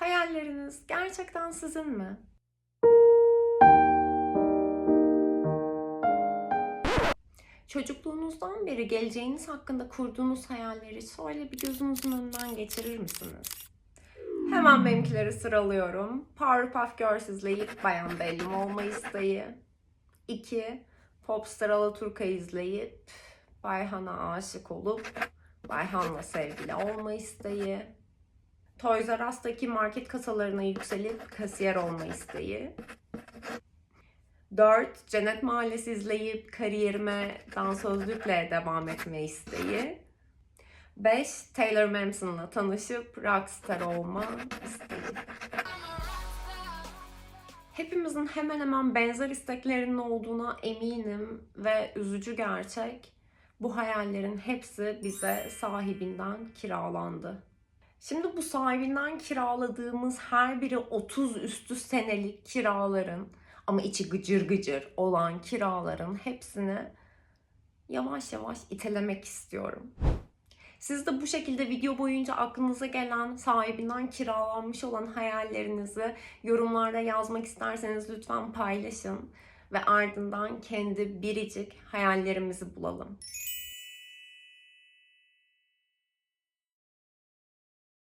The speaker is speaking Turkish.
Hayalleriniz gerçekten sizin mi? Çocukluğunuzdan beri geleceğiniz hakkında kurduğunuz hayalleri şöyle bir gözünüzün önünden geçirir misiniz? Hemen benimkileri sıralıyorum. Powerpuff Girls izleyip Bayan Bellim olma isteği. 2. Popstar Alaturka izleyip Bayhan'a aşık olup Bayhan'la sevgili olma isteği. Toys R Us'taki market kasalarına yükselip kasiyer olma isteği. 4. Cennet Mahallesi izleyip kariyerime dansözlükle devam etme isteği. 5. Taylor Mamson'la tanışıp rockstar olma isteği. Hepimizin hemen hemen benzer isteklerinin olduğuna eminim ve üzücü gerçek bu hayallerin hepsi bize sahibinden kiralandı. Şimdi bu sahibinden kiraladığımız her biri 30 üstü senelik kiraların ama içi gıcır gıcır olan kiraların hepsini yavaş yavaş itelemek istiyorum. Siz de bu şekilde video boyunca aklınıza gelen sahibinden kiralanmış olan hayallerinizi yorumlarda yazmak isterseniz lütfen paylaşın ve ardından kendi biricik hayallerimizi bulalım.